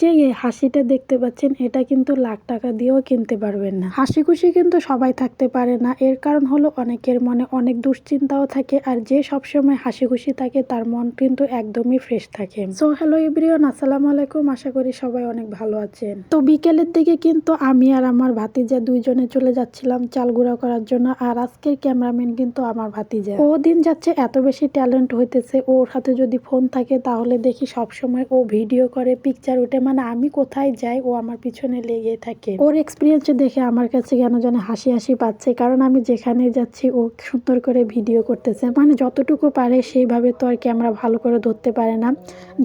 যে হাসিটা দেখতে পাচ্ছেন, এটা কিন্তু লাখ টাকা দিয়েও কিনতে পারবেন না। হাসি খুশি কিন্তু সবাই থাকতে পারে না। এর কারণ হলো অনেকের মনে অনেক দুশ্চিন্তাও থাকে আর যে সবসময় হাসি খুশি থাকে, তার মন কিন্তু একদমই ফ্রেশ থাকে। সো হ্যালো এভরিওয়ান আসসালামু আলাইকুম। আশা করি সবাই অনেক ভালো আছেন। তো বিকেলের দিকে কিন্তু আমি আর আমার ভাতিজা দুইজনে চলে যাচ্ছিলাম চাল গুঁড়া করার জন্য আর আজকের ক্যামেরাম্যান কিন্তু আমার ভাতিজা। ও দিন যাচ্ছে এত বেশি ট্যালেন্ট হইতেছে, ওর হাতে যদি ফোন থাকে তাহলে দেখি সব সময় ও ভিডিও করে পিকচার উঠে মানে আমি কোথায় যাই, ও আমার পিছনে লেগে থাকে। ওর এক্সপিরিয়েন্স দেখে আমার কাছে কেন যেন হাসি হাসি পাচ্ছে, কারণ আমি যেখানে যাচ্ছি, ও সুন্দর করে ভিডিও করতেছে। মানে যতটুকু পারে সেইভাবে তো আর ক্যামেরা ভালো করে ধরতে পারে না।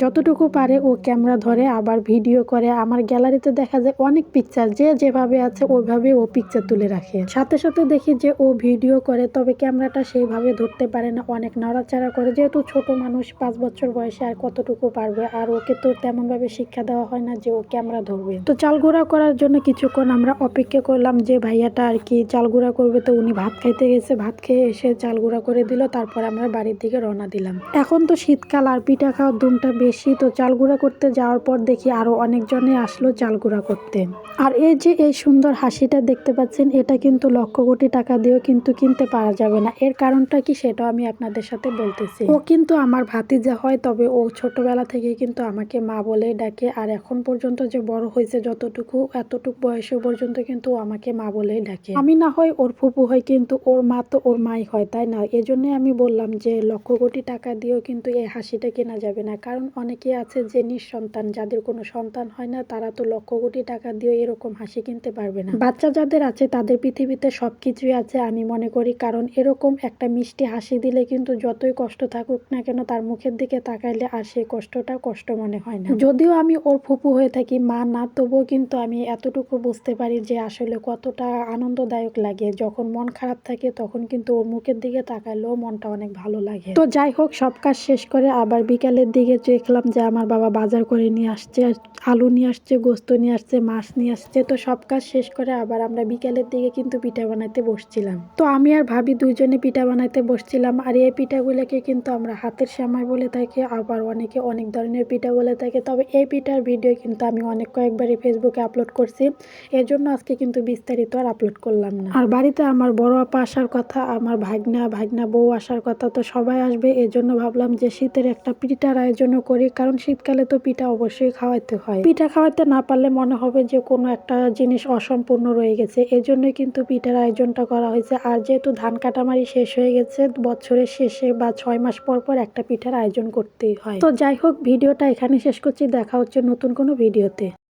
যতটুকু পারে ও ক্যামেরা ধরে, আবার ভিডিও করে। আমার গ্যালারিতে দেখা যায় অনেক পিকচার যে যেভাবে আছে ওইভাবে ও পিকচার তুলে রাখে। সাথে সাথে দেখি যে ও ভিডিও করে, তবে ক্যামেরাটা সেইভাবে ধরতে পারে না। অনেক নড়াচড়া করে, যেহেতু ছোট মানুষ, পাঁচ বছর বয়সে আর কতটুকু পারবে, আর ওকে তো তেমন ভাবে শিক্ষা দেওয়া হয় না যে ও ক্যামেরা ধরবে তো চাল গুঁড়া করার জন্য কিছুক্ষণ আমরা অপেক্ষা করলাম যে ভাইয়াটা আর কি চাল গুঁড়া করবে। তো উনি ভাত খাইতে গেছে, ভাত খেয়ে এসে চাল গুঁড়া করে দিল, তারপর আমরা বাড়ির দিকে রওনা দিলাম। এখন তো শীতকাল আর পিঠা খাওয়ার দুমটা বেশি, তো চাল গুঁড়া করতে যাওয়ার পর দেখি আরও অনেকজনে আসলো চাল গুঁড়া করতে। আর এই যে এই সুন্দর হাসিটা দেখতে পাচ্ছেন, এটা কিন্তু লক্ষ কোটি টাকা দিয়েও কিন্তু কিনতে পারা যাবে না। এর কারণটা কি সেটাও আমি আপনাদের সাথে বলতেছি। ও কিন্তু আমার ভাতিজা হয়, তবে ও ছোটবেলা থেকে কিন্তু আমাকে মা বলে ডাকে, আর এখন পর্যন্ত যে বড় হয়েছে যতটুকু, এতটুকু বয়সে পর্যন্ত কিন্তু আমাকে মা বলেই ডাকে। আমি না হয় ওর ফুপু হয় কিন্তু ওর মা তো ওর মাই হয়, তাই না? এজন্য আমি বললাম যে, লক্ষ কোটি টাকা দিয়েও কিন্তু এই হাসিটা কেনা যাবে না। কারণ অনেকে আছে যে নিঃসন্তান, যাদের কোনো সন্তান হয় না, তারা তো লক্ষ কোটি টাকা দিয়েও এরকম হাসি কিনতে পারবে না। বাচ্চা যাদের আছে, তাদের পৃথিবীতে সবকিছুই আছে আমি মনে করি, কারণ এরকম একটা মিষ্টি হাসি দিলে কিন্তু যতই কষ্ট থাকুক না কেন, তার মুখের দিকে তাকাইলে আর সেই কষ্টটা কষ্ট মনে হয় না। যদিও আমি ওর ফুপু হয়ে থাকি, মা না, তবুও কিন্তু আমি এতটুকু বুঝতে পারি যে আসলে কতটা আনন্দদায়ক লাগে। যখন মন খারাপ থাকে, তখন কিন্তু ওর মুখের দিকে তাকাইলেও মনটা অনেক ভালো লাগে। তো যাই হোক, সব কাজ শেষ করে আবার বিকালের দিকে দেখলাম যে আমার বাবা বাজার করে নিয়ে আসছে, আলু নিয়ে আসছে, গোস্ত নিয়ে আসছে, মাছ নিয়ে আসছে। তো সব কাজ শেষ করে আবার আমরা বিকালের দিকে কিন্তু পিঠা বানাইতে বসছিলাম। তো আমি আর ভাবি দুইজনে পিঠা বানাইতে বসছিলাম আর এই পিঠাগুলোকে কিন্তু আমরা হাতের সামাই বলে থাকি, আবার অনেকে অনেক ধরনের পিঠা বলে থাকে। তবে এই পিঠার ভিডিও কিন্তু আমি অনেক কয়েকবারই ফেসবুকে আপলোড করছি। এর জন্য আজকে কিন্তু বিস্তারিত আর আপলোড করলাম না। আর বাড়িতে আমার বড় আপা আসার কথা, আমার ভাগনা ভাগনা বউ আসার কথা তো সবাই আসবে। এর জন্য ভাবলাম যে শীতের একটা পিঠার আয়োজনও করি, কারণ শীতকালে তো পিঠা অবশ্যই খাওয়াইতে হয়। পিঠা খাওয়াতে না পারলে মনে হবে যে কোনো একটা জিনিস অসম্পূর্ণ রয়ে গেছে। এই জন্যই কিন্তু পিঠার আয়োজনটা করা হয়েছে। আর যেহেতু ধান কাটামারি শেষ হয়ে গেছে, বছরের শেষে বা ছয় মাস পর পর একটা পিঠার আয়োজন করতেই হয়। তো যাই হোক, ভিডিওটা এখানে শেষ করছি। দেখা হচ্ছে নতুন কোনো ভিডিওতে।